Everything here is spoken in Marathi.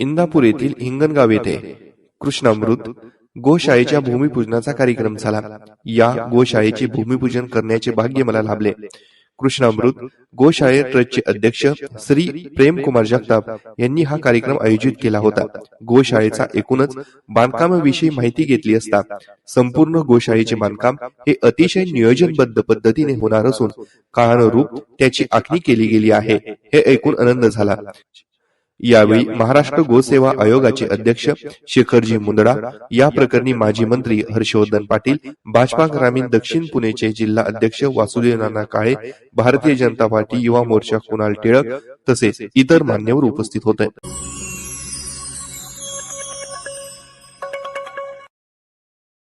इंदापूर येथील हिंगणगाव येथे कृष्णामृत गोशाळेच्या भूमिपूजनाचा कार्यक्रम झाला. या गोशाळेचे भूमिपूजन करण्याचे भाग्य मला लाभले. कृष्णामृत गोशाळे ट्रस्टचे अध्यक्ष श्री प्रेमकुमार जगताप यांनी हा कार्यक्रम आयोजित केला होता. गोशाळेचा एकूणच बांधकामाविषयी माहिती घेतली असता संपूर्ण गोशाळेचे बांधकाम हे अतिशय नियोजनबद्ध पद्धतीने होणार असून काळानुरूप त्याची आखणी केली गेली आहे हे ऐकून आनंद झाला. यावेळी महाराष्ट्र गोसेवा आयोगाचे अध्यक्ष शेखरजी मुंदडा या प्रकरणी माजी मंत्री हर्षवर्धन पाटील भाजपा ग्रामीण दक्षिण पुणेचे जिल्हा अध्यक्ष वासुदेव नाना काळे भारतीय जनता पार्टी युवा मोर्चा कुणाल टिळक तसेच इतर मान्यवर उपस्थित होते.